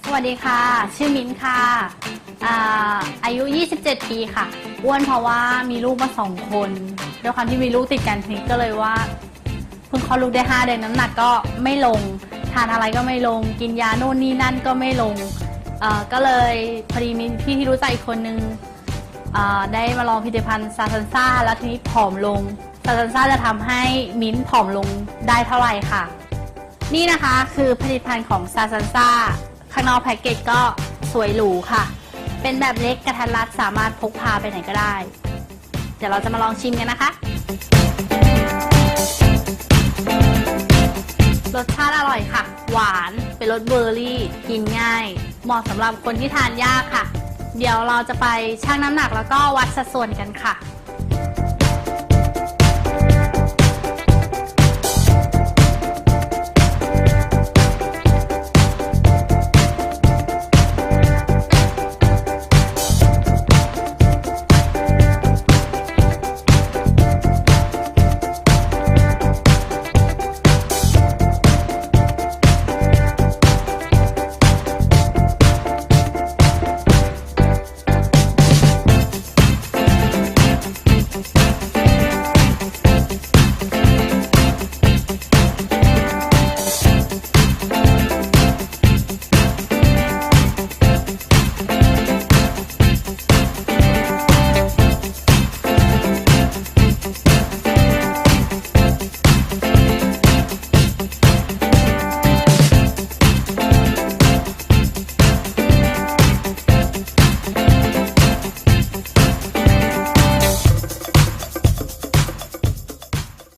สวัสดีค่ะ ชื่อมิ้นค่ะอ่าอายุ 27 ปีค่ะ อ้วนเพราะว่ามีลูกมาสองคนด้วยความที่มีลูกติดกันทีนี้ก็เลยว่าเพิ่งคลอดลูกได้ 5 เดือนน้ำหนักก็ไม่ลง ทานอะไรก็ไม่ลง กินยาโน่นนี่นั่นก็ไม่ลงเอ่อก็เลยพอดีมีพี่ที่รู้ใจกอีกคนนึงเอ่อได้มาลองผลิตภัณฑ์ซาซันซ่าแล้วทีนี้ผอมลงซาซันซ่าจะทำให้มิ้นท์ผอมลงได้เท่าไหร่ค่ะ นี่นะคะคือผลิตภัณฑ์ของซาซันซ่า ข้างนอกแพ็กเกจก็สวยหรูค่ะ เป็นแบบเล็กกระทัดรัดสามารถพกพาไปไหนก็ได้ เดี๋ยวเราจะมาลองชิมกันนะคะ รสชาติอร่อยค่ะ หวาน เป็นรสเบอร์รี่ กินง่าย เหมาะสำหรับคนที่ทานยากค่ะ เดี๋ยวเราจะไปชั่งน้ำหนักแล้วก็วัดสัดส่วนกันค่ะ